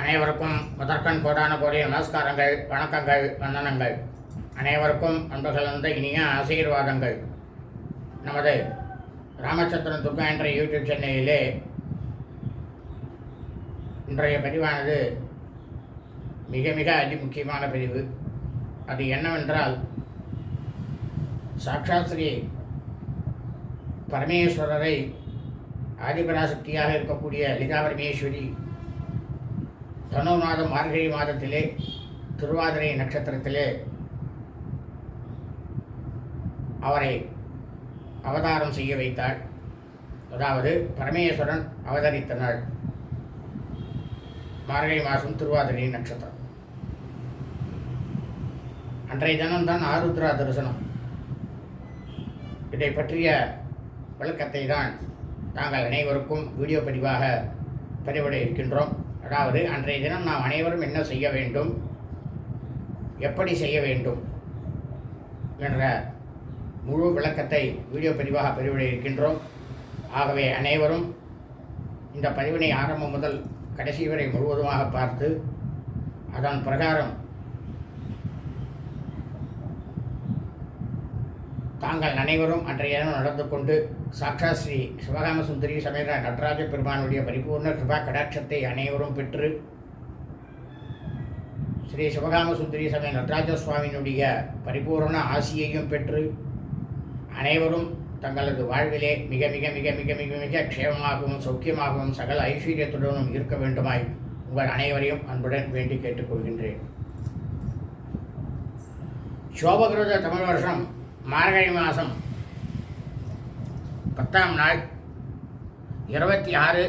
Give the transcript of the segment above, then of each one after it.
அனைவருக்கும் முதற்கண் கோடான கோடிய நமஸ்காரங்கள் வணக்கங்கள் வந்தனங்கள். அனைவருக்கும் அன்பு கலந்த இனிய ஆசீர்வாதங்கள். நமது ராமச்சந்திரன் துர்கா என்ற யூடியூப் சென்னையிலே இன்றைய பதிவானது மிக மிக அதி முக்கியமான பிரிவு அது என்னவென்றால் சாக்ஷாஸ்ரீ பரமேஸ்வரரை ஆதிபராசக்தியாக இருக்கக்கூடிய லலிதா பரமேஸ்வரி தனு மாதம் மார்கழி மாதத்திலே திருவாதிரை நட்சத்திரத்திலே அவரை அவதாரம் செய்ய வைத்தாள். அதாவது பரமேஸ்வரன் அவதரித்த நாள் மார்கழி மாதம் திருவாதிரை நட்சத்திரம். அன்றைய தினம்தான் ஆருத்ரா தரிசனம். இதை பற்றிய விளக்கத்தை தான் நாங்கள் அனைவருக்கும் வீடியோ பதிவாக பதிவிட இருக்கின்றோம். அதாவது அன்றைய தினம் நாம் அனைவரும் என்ன செய்ய வேண்டும்? எப்படி செய்ய வேண்டும்? என்ற முழு விளக்கத்தை வீடியோ பதிவாக பதிவிட இருக்கின்றோம். ஆகவே அனைவரும் இந்த பதிவினை ஆரம்பம் முதல் கடைசி வரை முழுவதுமாக பார்த்து அதன் பிரகாரம் தாங்கள் அனைவரும் அன்றைய தினம் நடந்து கொண்டு சாக்ஷாத் ஸ்ரீ சிவகாம சுந்தரி சமேத நடராஜ பெருமானுடைய பரிபூர்ண கிருபா கடாட்சத்தை அனைவரும் பெற்று ஸ்ரீ சிவகாம சுந்தரி சமய நடராஜ சுவாமியினுடைய பரிபூர்ண ஆசியையும் பெற்று அனைவரும் தங்களது வாழ்விலே மிக மிக மிக மிக மிக மிக க்ஷேமமாகவும் சௌக்கியமாகவும் சகல ஐஸ்வர்யத்துடனும் இருக்க வேண்டுமாய் உங்கள் அனைவரையும் அன்புடன் வேண்டி கேட்டுக்கொள்கின்றேன். சோபகிருத தமிழ் வருஷம் மார்கழி மாதம் பத்தாம் நாள் இருபத்தி ஆறு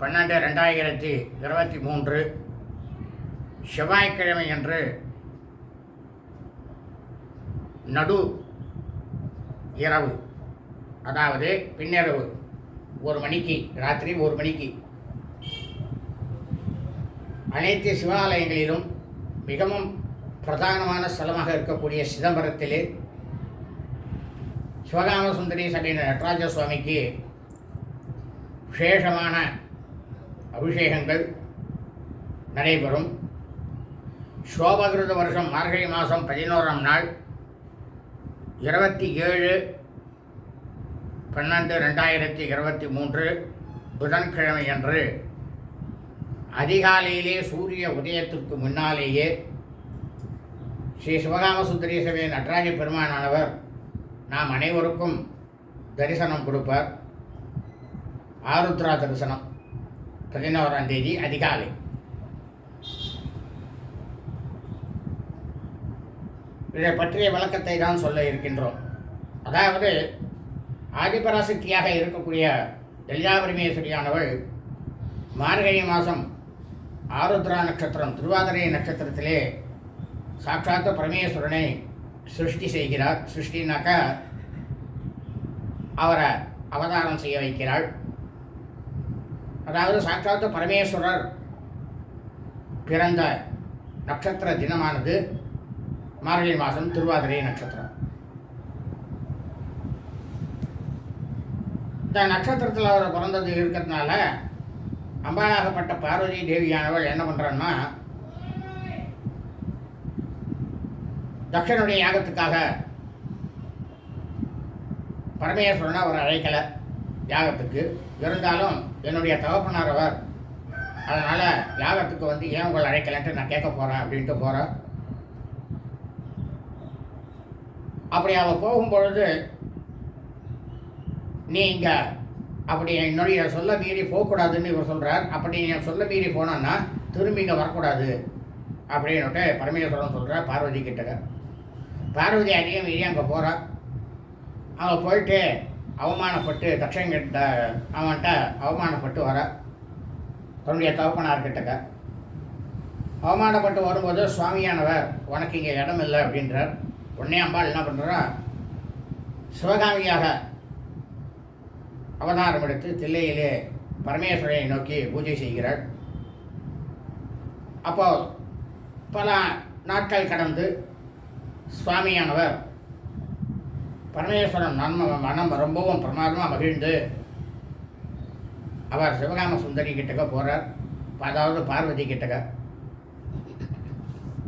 பன்னெண்டு ரெண்டாயிரத்தி இருபத்தி மூன்று செவ்வாய்க்கிழமை அன்று நடு இரவு அதாவது பின்னிரவு ஒரு மணிக்கு ராத்திரி ஒரு மணிக்கு. அனைத்து சிவாலயங்களிலும் மிகவும் பிரதானமான ஸ்தலமாக இருக்கக்கூடிய சிதம்பரத்திலே சிவகாம சுந்தரி அப்படின்ற நடராஜ சுவாமிக்கு விசேஷமான அபிஷேகங்கள் நடைபெறும். சோபகிருத வருஷம் மார்கழி மாதம் பதினோராம் நாள் இருபத்தி ஏழு பன்னெண்டு ரெண்டாயிரத்தி இருபத்தி மூன்று புதன்கிழமை அன்று அதிகாலையிலே சூரிய உதயத்திற்கு முன்னாலேயே ஸ்ரீ சிவகாம சுந்தரி நடராஜ பெருமானானவர் நாம் அனைவருக்கும் தரிசனம் கொடுப்பார். ஆருத்ரா தரிசனம். பதினோராம் தேதி அதிகாலை. இதை பற்றிய விளக்கத்தை தான் சொல்ல இருக்கின்றோம். அதாவது ஆதிபராசக்தியாக இருக்கக்கூடிய லலிதா மார்கழி மாதம் ஆருத்ரா நட்சத்திரம் திருவாதிரை நட்சத்திரத்திலே சாட்சாத்து பரமேஸ்வரனை சிருஷ்டி செய்கிறார். சிருஷ்டினாக்கா அவரை அவதாரம் செய்ய வைக்கிறாள். அதாவது சாட்சாத்து பரமேஸ்வரர் பிறந்த நட்சத்திர தினமானது மார்கழி மாதம் திருவாதிரை நட்சத்திரம். இந்த நட்சத்திரத்தில் அவர் பிறந்தது இருக்கிறதுனால அம்பாளாகப்பட்ட பார்வதி தேவியானவள் என்ன பண்ணுறான்னா தக்ஷனுடைய யாகத்துக்காக பரமேஸ்வரனை அவர் அழைக்கலை யாகத்துக்கு. இருந்தாலும் என்னுடைய தகப்பனார் அவர் அதனால் யாகத்துக்கு வந்து ஏன் உங்களை அழைக்கலன்ட்டு நான் கேட்க போகிறேன் அப்படின்ட்டு போகிறேன் அப்படி அவள் போகும்பொழுது நீ இங்கே அப்படி என்னுடைய சொல்ல மீறி போகக்கூடாதுன்னு இவர் சொல்கிறார் அப்படி என் சொல்ல மீறி போனான்னா திரும்பி இங்கே வரக்கூடாது. அப்படின்னுட்டு பரமேஸ்வரன் சொல்கிறார் பார்வதி கிட்டக்க. பார்வதி அதிகம் மீறி அங்கே போகிறான் அவன் போயிட்டு அவமானப்பட்டு தட்சங்கிட்ட அவன்கிட்ட அவமானப்பட்டு வர. தன்னுடைய தகப்பனார் கிட்டக்க அவமானப்பட்டு வரும்போது சுவாமியானவர் உனக்கு இங்கே இடம் இல்லை அப்படின்றார். உடனே அம்பாள் என்ன பண்ணுறா சிவகாமியாக அவதாரம் எடுத்து தில்லையிலே பரமேஸ்வரனை நோக்கி பூஜை செய்கிறார் அப்போ பல நாட்கள் கடந்து சுவாமியானவர். பரமேஸ்வரன் நன்ம மனம் ரொம்பவும் பிரமாதமாக மகிழ்ந்து அவர் சிவகாம சுந்தரி கிட்டக்க போகிறார் அதாவது பார்வதி கிட்டக்க.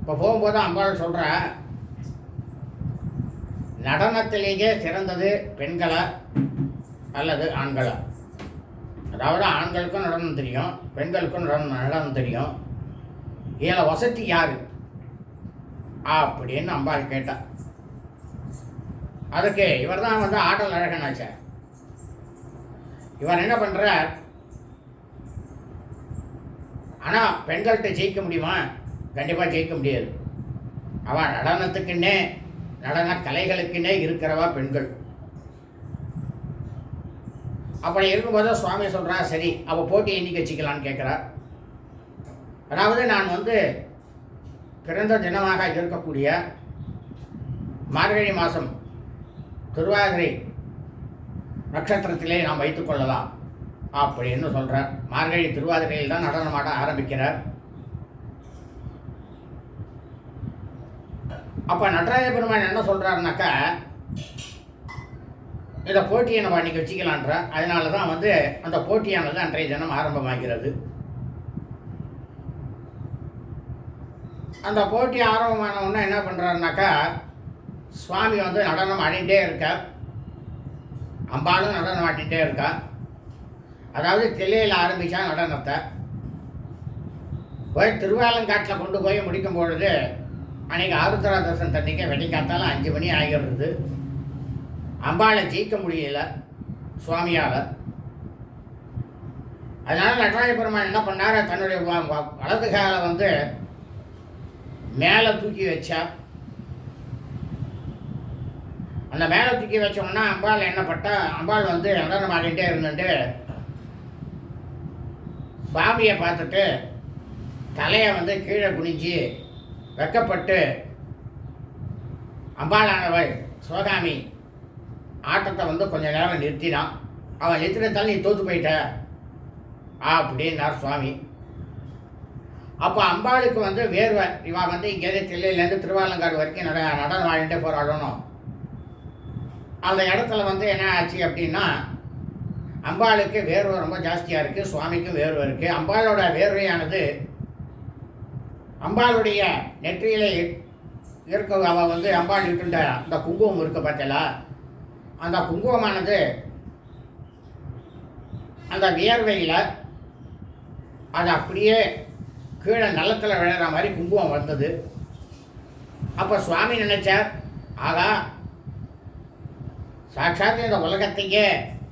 இப்போ போகும்போது அம்பாள் சொல்கிறா நடனத்திலேயே சிறந்தது பெண்களா அல்லது ஆண்களா. அதாவது ஆண்களுக்கும் நடனம் தெரியும் பெண்களுக்கும் நடனம் நடனம் தெரியும். இதில் வசதி யாரு? அப்படின்னு அம்பாள் கேட்டா. அதுக்கு இவர் தான் வந்து ஆடல் அழகனாச்சார் இவர் என்ன பண்ணுறார் ஆனால் பெண்கள்கிட்ட ஜெயிக்க முடியுமா? கண்டிப்பாக ஜெயிக்க முடியாது. அவள் நடனத்துக்குன்னே நடன கலைகளுக்குன்னே இருக்கிறவா பெண்கள். அப்படி இருக்கும்போது சுவாமி சொல்கிறா சரி அவள் போட்டி எண்ணிக்கை வச்சுக்கலான்னு கேட்குறா அதாவது நான் வந்து பிறந்த தினமாக இருக்கக்கூடிய மார்கழி மாதம் திருவாதிரை நட்சத்திரத்திலே நாம் வைத்துக் கொள்ளலாம். அப்படின்னு சொல்கிறார் மார்கழி திருவாதிரையில் தான் நடனமாட ஆரம்பிக்கிறார். அப்போ நடராஜ பெருமான் என்ன சொல்கிறாருனாக்கா இந்த போட்டியை நம்ம அன்றைக்கி வச்சுக்கலான்ற அதனால தான் வந்து அந்த போட்டியானது அன்றைய தினம் ஆரம்பமாகிறது. அந்த போட்டி ஆரம்பமான என்ன பண்ணுறாருனாக்கா சுவாமி வந்து நடனம் ஆடிட்டே இருக்கார். அம்பாளும் நடனம் ஆடிட்டே இருக்கா. அதாவது தில்லையில் ஆரம்பித்தா நடனத்தை. போய் திருவாலங்காட்டில் கொண்டு போய் முடிக்கும் பொழுது அன்றைக்கி ஆருத்ரா தர்சன் தண்ணிக்க வெடிக்காத்தாலும் அஞ்சு மணி ஆகிடுறது. அம்பாளை ஜெயிக்க முடியல சுவாமியால். அதனால் நடராஜ பெருமான் என்ன பண்ணார்? தன்னுடைய வலது காலை வந்து மேலே தூக்கி வச்சா? அந்த மேலே தூக்கி வச்சோம்னா அம்பாள் என்ன பட்டா? அம்பாள் வந்து நடனம் ஆடிட்டே இருந்துட்டு சுவாமியை பார்த்துட்டு தலையை வந்து கீழே குனிஞ்சு வெக்கப்பட்டு அம்பாளானவள் சிவகாமி ஆட்டத்தை வந்து கொஞ்ச நேரம் நிறுத்தினான் அவன் நிறுத்தினதால நீ தோத்து போயிட்ட. அப்படின்னார் சுவாமி. அப்போ அம்பாளுக்கு வந்து வேர்வை. இவா வந்து இங்கேருந்து தில்லையிலேருந்து திருவாலங்காடு வரைக்கும் நட நடனம் வாழ்ந்துட்டு போராடணும் அந்த இடத்துல வந்து என்ன ஆச்சு அப்படின்னா அம்பாளுக்கு வேர்வை ரொம்ப ஜாஸ்தியாக இருக்குது சுவாமிக்கும் வேர்வை இருக்குது அம்பாளோட வேர்வையானது அம்பாளுடைய நெற்றியில் இருக்க அவ வந்து அம்பாள் இட்டுண்ட அந்த குங்குமம் இருக்க பார்த்தல அந்த குங்குமமானது அந்த வியர்வையில் அது அப்படியே கீழே நல்லத்தில் விழுற மாதிரி குங்குமம் வந்தது. அப்போ சுவாமி நினைச்சார் ஆகா சாட்சாத் இந்த உலகத்தையே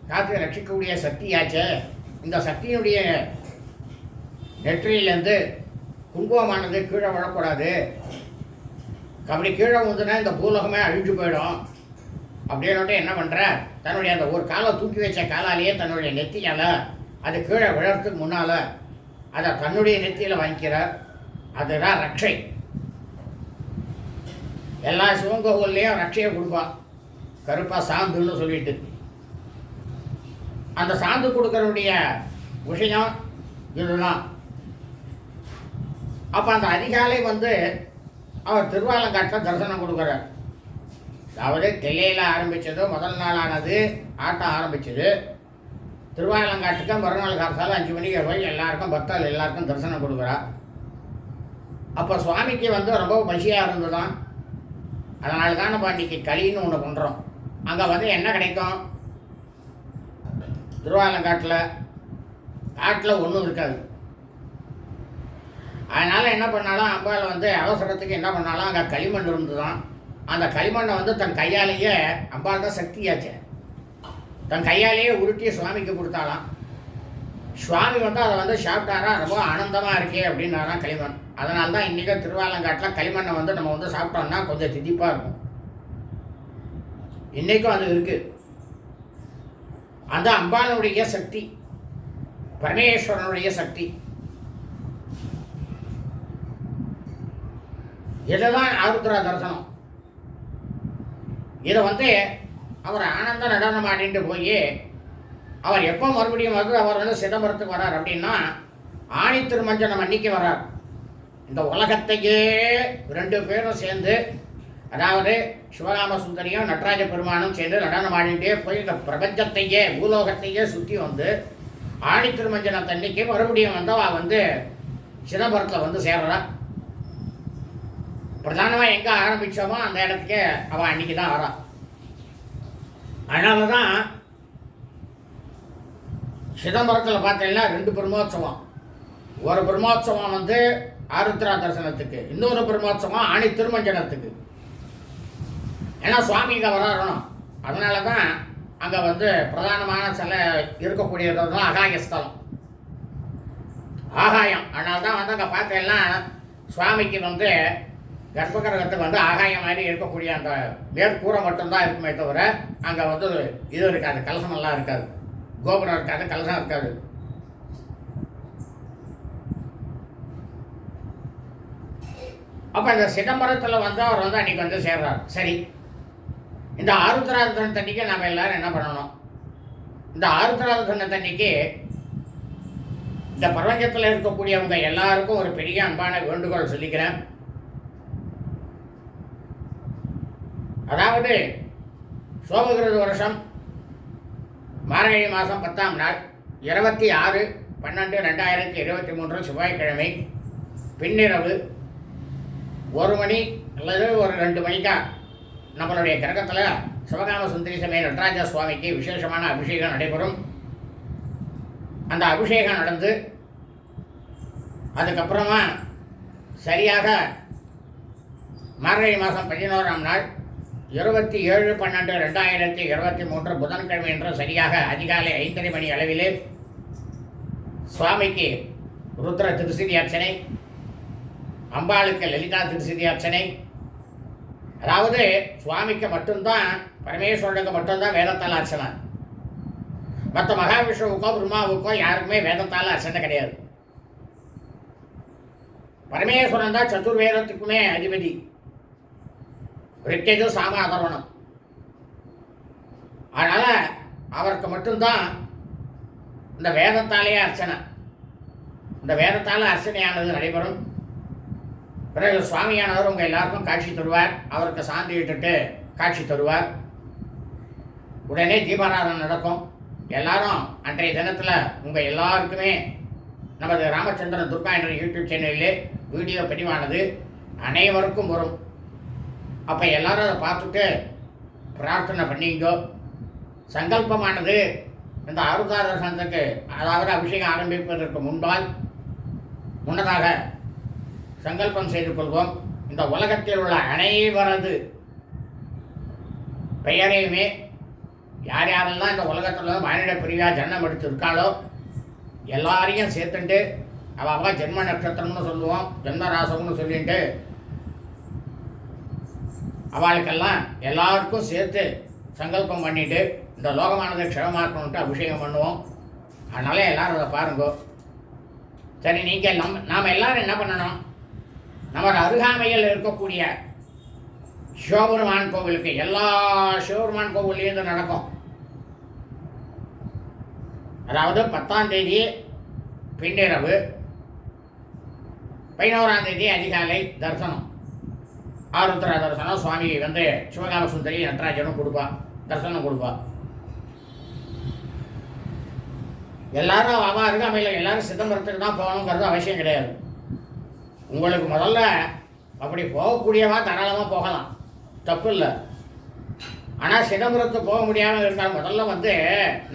காத்து ரட்சிக்கக்கூடிய சக்தியாச்சே. இந்த சக்தியினுடைய நெற்றியிலேருந்து குங்குமமானது கீழே விழக்கூடாது. அப்படி கீழே வந்துன்னா இந்த பூலோகமே அழிஞ்சு போயிடும். அப்படின்னு என்ன பண்ணுற தன்னுடைய அந்த ஒரு காலை தூக்கி வச்ச காலாலேயே தன்னுடைய நெத்தியால் அது கீழே விழறதுக்கு முன்னால் அதை தன்னுடைய நெத்தியில் வாங்கிக்கிறார் அதுதான் ரக்ஷை. எல்லா சிவன் கோவில்லையும் ரட்சையை கொடுப்பான் கருப்பா சாந்துன்னு சொல்லிட்டு. அந்த சாந்து கொடுக்கறனுடைய விஷயம் இதுதான். அப்போ அந்த அதிகாலை வந்து அவர் திருவாலங்காட்டில் தரிசனம் கொடுக்குறார். அதாவது தில்லையில் ஆரம்பித்தது முதல் நாளானது ஆட்டம் ஆரம்பித்தது திருவாலங்காட்டுக்கு மறுநாள் காலத்தால் அஞ்சு மணிக்கு போய் எல்லாருக்கும் பக்தர்கள் எல்லாருக்கும் தரிசனம் கொடுக்குறா. அப்போ சுவாமிக்கு வந்து ரொம்ப பசியாக இருந்ததுதான். அதனால தான் நம்ம இன்னைக்கு களின்னு ஒன்று பண்ணுறோம் அங்கே வந்து என்ன கிடைக்கும்? திருவாலங்காட்டில் காட்டில் ஒன்றும் இருக்காது. அதனால் என்ன பண்ணாலும் அம்பாள் வந்து அவசரத்துக்கு என்ன பண்ணாலும் அங்கே களிமண் இருந்துதான் அந்த களிமண்ணை வந்து தன் கையாலேயே அம்பால் தான் சக்தியாச்சு. தன் கையாலேயே உருட்டி சுவாமிக்கு கொடுத்தாலாம் சுவாமி வந்து அதை வந்து சாப்பிட்டாரா? ரொம்ப ஆனந்தமாக இருக்கே அப்படின்னாராம் களிமண். அதனால தான் இன்றைக்கும் திருவாலங்காட்டில் களிமண்ணை வந்து நம்ம வந்து சாப்பிட்டோம்னா கொஞ்சம் திதிப்பாக இருக்கும். இன்றைக்கும் அது இருக்குது அது அம்பானுடைய சக்தி. பரமேஸ்வரனுடைய சக்தி. இதை தான் ஆருத்ரா தரிசனம். இதை வந்து அவர் ஆனந்த நடனம் ஆடிட்டு போய் அவர் எப்போ மறுபடியும் வந்து அவர் வந்து சிதம்பரத்துக்கு வரார் அப்படின்னா ஆணி திருமஞ்சனம் அன்னைக்கு வரார் இந்த உலகத்தையே ரெண்டு பேரும் சேர்ந்து அதாவது சிவகாம சுந்தரியும் நடராஜ பெருமானும் சேர்ந்து நடனம் ஆடிட்டே போய் இந்த பிரபஞ்சத்தையே பூலோகத்தையே சுற்றி வந்து ஆணி திருமஞ்சனத்தன்னைக்கு மறுபடியும் வந்து அவள் வந்து சிதம்பரத்தில் வந்து சேர்றா. பிரதானமாக எங்கே ஆரம்பித்தோமோ அந்த இடத்துக்கே அவள் அன்னைக்கு தான் வரான் அதனால தான் சிதம்பரத்தில் பார்த்தீங்கன்னா ரெண்டு பிரம்மோற்சவம். ஒரு பிரம்மோற்சவம் வந்து ஆருத்ரா தரிசனத்துக்கு இன்னொரு பிரம்மோற்சவம் ஆணி திருமஞ்சனத்துக்கு. ஏன்னா சுவாமி இங்கே அதனால தான் அங்கே வந்து பிரதானமான சில இருக்கக்கூடியது தான் அகாயஸ்தலம் ஆகாயம். அதனால தான் வந்து அங்கே பார்த்தீங்கன்னா சுவாமிக்கு வந்து கர்ப்பகிரகத்துக்கு வந்து ஆகாயம் மாதிரி இருக்கக்கூடிய அந்த மேற்கூரை மட்டும்தான் இருக்குமே தவிர அங்கே வந்து இது இருக்காது கலசமெல்லாம் இருக்காது. கோபுரம் இருக்காது கலசம் இருக்காது. அப்போ இந்த சிதம்பரத்தில் வந்து அவர் வந்து அன்றைக்கி வந்து சேர்றார். சரி. இந்த ஆருத்ராதன தண்ணிக்கு நம்ம எல்லாரும் என்ன பண்ணணும்? இந்த ஆருத்ராதன தண்ணிக்கு இந்த பிரபஞ்சத்தில் இருக்கக்கூடியவங்க எல்லாருக்கும் ஒரு பெரிய அன்பான வேண்டுகோள் சொல்லிக்கிறேன். அதாவது சோபகிருத வருஷம் மார்கழி மாதம் பத்தாம் நாள் இருபத்தி ஆறு பன்னெண்டு ரெண்டாயிரத்தி இருபத்தி மூன்று செவ்வாய்க்கிழமை. பின்னிரவு ஒரு மணி அல்லது ஒரு ரெண்டு மணிக்கா நம்மளுடைய கிரகத்தில் சிவகாம சுந்தரி சமய நடராஜ சுவாமிக்கு விசேஷமான அபிஷேகம் நடைபெறும். அந்த அபிஷேகம் நடந்து அதுக்கப்புறமா சரியாக மார்கழி மாதம் பதினோராம் நாள் இருபத்தி ஏழு பன்னெண்டு ரெண்டாயிரத்தி இருபத்தி மூன்று புதன்கிழமை என்று சரியாக அதிகாலை ஐந்தரை மணி அளவிலே சுவாமிக்கு ருத்ர திருசிதி அர்ச்சனை அம்பாளுக்கு லலிதா திருசிதி அர்ச்சனை. அதாவது சுவாமிக்கு மட்டும்தான் பரமேஸ்வரனுக்கு மட்டும்தான் வேதத்தால் அர்ச்சனை. மற்ற மகாவிஷ்ணுவுக்கோ பிரம்மாவுக்கோ யாருக்குமே வேதத்தால் அர்ச்சனை கிடையாது. பரமேஸ்வரன் தான் சதுர்வேதத்துக்குமே அதிபதி. ரிக்கேஜு சாம அதர்வணம் அதனால் அவருக்கு மட்டும்தான் இந்த வேதத்தாலேயே அர்ச்சனை. இந்த வேதத்தால் அர்ச்சனையானது நடைபெறும். பிறகு சுவாமியானவர் உங்கள் எல்லாருக்கும் காட்சி தருவார். அவருக்கு சாந்தி விட்டுட்டு காட்சி தருவார். உடனே தீபாராதனை நடக்கும். எல்லாரும் அன்றைய தினத்தில் உங்கள் எல்லாருக்குமே நமது ராமச்சந்திரன் துர்கா என்ற யூடியூப் சேனலிலே வீடியோ பதிவானது அனைவருக்கும் வரும். அப்போ எல்லாரும் அதை பார்த்துட்டு பிரார்த்தனை பண்ணிங்கோ சங்கல்பமானது. இந்த ஆருதார சந்தக்கு அதாவது அபிஷேகம் ஆரம்பிப்பதற்கு முன்பால் முன்னதாக சங்கல்பம் செய்து கொள்வோம். இந்த உலகத்தில் உள்ள அனைவரது பெயரையுமே யார் யாரெல்லாம் இந்த உலகத்தில் மானிட பிரிவாக ஜன்னம் எடுத்து இருக்காளோ எல்லாரையும் சேர்த்துட்டு அவ ஜென்ம நட்சத்திரம்னு சொல்லுவோம் ஜென்ம ராசம்னு சொல்லிட்டு அவளுக்கெல்லாம் எல்லாருக்கும் சேர்த்து சங்கல்பம் பண்ணிட்டு இந்த லோகமானதை க்ஷமமாக்கணுன்ட்டு அபிஷேகம் பண்ணுவோம். அதனால எல்லாரும் அதை பாருங்கோ. சரி நீங்கள் நம் நாம் எல்லாரும் என்ன பண்ணணும்? நம்ம அருகாமையில் இருக்கக்கூடிய சிவபெருமான் கோவிலுக்கு எல்லா சிவபெருமான் கோவில்லேருந்து நடக்கும். அதாவது பத்தாம் தேதி பின்னிரவு பதினோராம் தேதி அதிகாலை தரிசனம். ஆருத்ர தரிசனம் சுவாமி வந்து சிவகாம சுந்தரி நடராஜனும் கொடுப்பா தரிசனம் கொடுப்பா. எல்லாரும் அவன் அருகாமையில் எல்லாரும் சிதம்பரத்துக்கு தான் போகணுங்கிறது அவசியம் கிடையாது. உங்களுக்கு முதல்ல அப்படி போகக்கூடியவா தாராளமாக போகலாம். தப்பு இல்லை. ஆனால் சிதம்பரத்துக்கு போக முடியாமல் இருந்தால் முதல்ல வந்து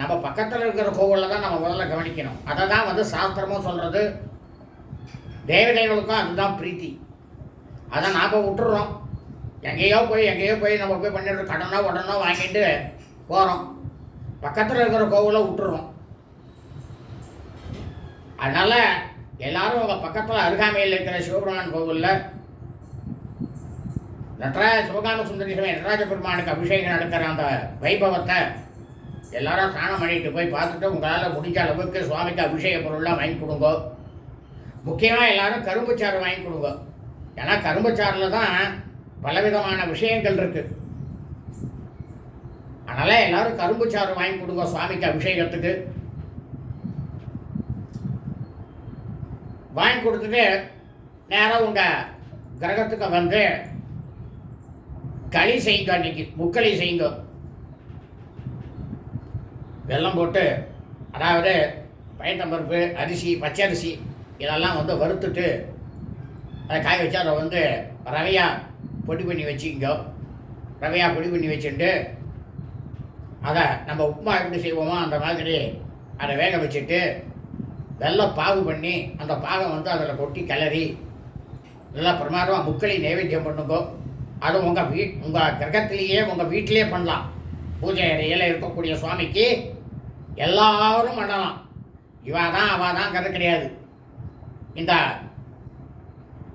நம்ம பக்கத்தில் இருக்கிற கோவிலில் தான் நம்ம முதல்ல கவனிக்கணும். அதை தான் வந்து சாஸ்திரமும் சொல்கிறது தேவதைகளுக்கும் அதுதான் பிரீத்தி. அதை நாம் விட்டுறோம். எங்கேயோ போய் எங்கேயோ போய் நம்ம போய் பண்ணிடுறோம் கடனோ உடனோ வாங்கிட்டு போகிறோம் பக்கத்தில் இருக்கிற கோவிலை விட்டுறோம் அதனால் எல்லாரும் உங்கள் பக்கத்தில் அருகாமையில் இருக்கிற சிவபெருமான் கோவிலில் நடராஜ சிவகாம சுந்தரி நடராஜ பெருமானுக்கு அபிஷேகம் நடக்கிற அந்த வைபவத்தை எல்லாரும் ஸ்நானம் பண்ணிட்டு போய் பார்த்துட்டு உங்களால் முடிஞ்ச அளவுக்கு சுவாமிக்கு அபிஷேக பொருள்லாம் வாங்கி கொடுங்க. முக்கியமாக எல்லாரும் கரும்பு சாறு வாங்கி கொடுங்க. ஏன்னா கரும்புச்சாரில் தான் பலவிதமான விஷயங்கள் இருக்கு. அதனால எல்லாரும் கரும்புச்சாறு வாங்கி கொடுங்க சுவாமிக்கு அபிஷேகத்துக்கு. வாங்கி கொடுத்துட்டு நேராக உங்கள் கிரகத்துக்கு வந்து களி செய்யுங்க அன்னைக்கு முக்களி செய்யுங்க. வெல்லம் போட்டு அதாவது பயத்தம்பருப்பு அரிசி பச்சரிசி இதெல்லாம் வந்து வறுத்துட்டு அதை காய வச்சு அதை வந்து ரவையாக பொடி பண்ணி வச்சுக்கங்க. ரவையாக பொடி பண்ணி வச்சுட்டு அதை நம்ம உப்புமா எப்படி செய்வோமோ அந்த மாதிரி அதை வேக வச்சுட்டு வெள்ளை பாகு பண்ணி அந்த பாகை வந்து அதில் கொட்டி கிளறி நல்லா பிரமாதமாக முக்களை நைவேத்தியம் பண்ணுங்க. அது உங்கள் வீ உங்கள் கிரகத்திலேயே உங்கள் வீட்டிலே பண்ணலாம். பூஜை அறையில் இருக்கக்கூடிய சுவாமிக்கு எல்லாரும் பண்ணலாம். இவா தான் அவா கிடையாது. இந்த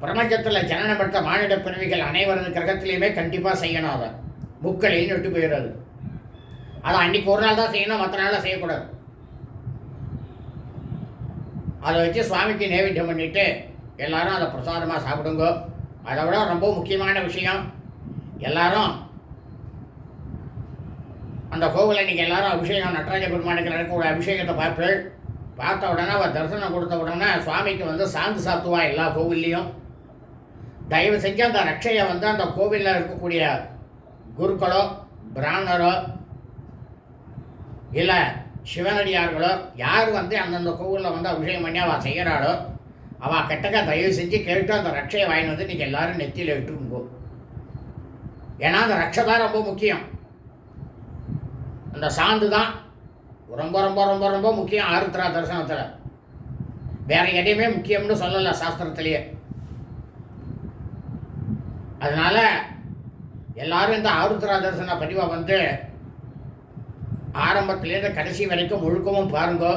பிரபஞ்சத்தில் ஜனனம் பெற்ற மானிட பிறவிகள் அனைவரது கிரகத்திலையுமே கண்டிப்பாக செய்யணும் அதை முக்களின்னு விட்டு போயிடுறது அதை அன்னைக்கு ஒரு நாள் தான் செய்யணும் மற்ற நாளில் செய்யக்கூடாது. அதை வச்சு சுவாமிக்கு நைவேத்தியம் பண்ணிட்டு எல்லாரும் அதை பிரசாதமாக சாப்பிடுங்க. அதை விட ரொம்ப முக்கியமான விஷயம் எல்லாரும் அந்த கோவிலில் நீங்கள் எல்லாரும் அபிஷேகம் நடராஜ பெருமானுக்கு நடக்கக்கூடிய அபிஷேகத்தை பார்ப்பேன் பார்த்த உடனே அவர் தரிசனம் கொடுத்த உடனே சுவாமிக்கு வந்து சாந்து சாத்துவா எல்லா கோவில்லையும். தயவு செஞ்சு அந்த ரட்சையை வந்து அந்த கோவிலில் இருக்கக்கூடிய குருக்களோ பிராமணரோ இல்லை சிவனடியார்களோ யார் வந்து அந்தந்த கோவிலில் வந்து அபிஷேகம் பண்ணி அவள் செய்கிறாளோ அவள் கிட்டக்க தயவு செஞ்சு கேட்டு அந்த ரட்சையை வாங்கி வந்து நீங்கள் எல்லோரும் நெத்தியில் விட்டுங்கோ ஏன்னா அந்த ரட்சை தான் ரொம்ப முக்கியம். அந்த சாந்து தான் ரொம்ப ரொம்ப ரொம்ப ரொம்ப முக்கியம் ஆருத்ரா தரிசனத்தில். வேறு எதையுமே முக்கியம்னு சொல்லலை சாஸ்திரத்திலேயே. அதனால் எல்லாரும் இந்த ஆருத்ரா தரிசன பதிவை வந்து ஆரம்பத்துலேருந்து கடைசி வரைக்கும் முழுக்கவும் பாருங்கோ.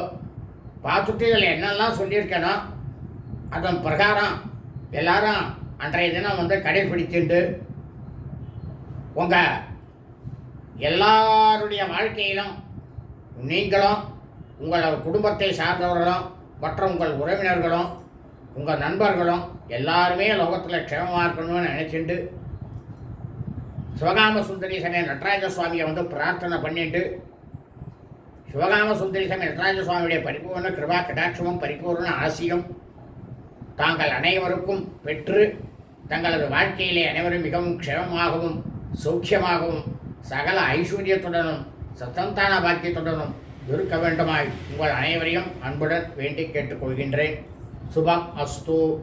பார்த்துட்டு இதில் என்னெல்லாம் சொல்லியிருக்கேனோ அதன் பிரகாரம் எல்லாரும் அன்றைய தினம் வந்து கடைபிடித்துண்டு உங்கள் எல்லாருடைய வாழ்க்கையிலும் நீங்களும் உங்கள் குடும்பத்தை சார்ந்தவர்களும் மற்ற உங்கள் உறவினர்களும் உங்கள் நண்பர்களும் எல்லாருமே லோகத்தில் க்ஷேமமாக இருக்கணும்னு நினச்சிண்டு சிவகாம சுந்தரி சமய நடராஜ சுவாமியை வந்து பிரார்த்தனை பண்ணிட்டு சிவகாம சுந்தரி சமய நடராஜ சுவாமியுடைய பரிபூர்ண கிருபா கடாட்சமும் பரிபூர்ண ஆசியும் தாங்கள் அனைவருக்கும் பெற்று தங்களது வாழ்க்கையிலே அனைவரும் மிகவும் க்ஷேமமாகவும் சௌக்கியமாகவும் சகல ஐஸ்வர்யத்துடனும் சத்தந்தான பாக்கியத்துடனும் இருக்க வேண்டுமாய் உங்கள் அனைவரையும் அன்புடன் வேண்டி கேட்டுக்கொள்கின்றேன். Subang Astu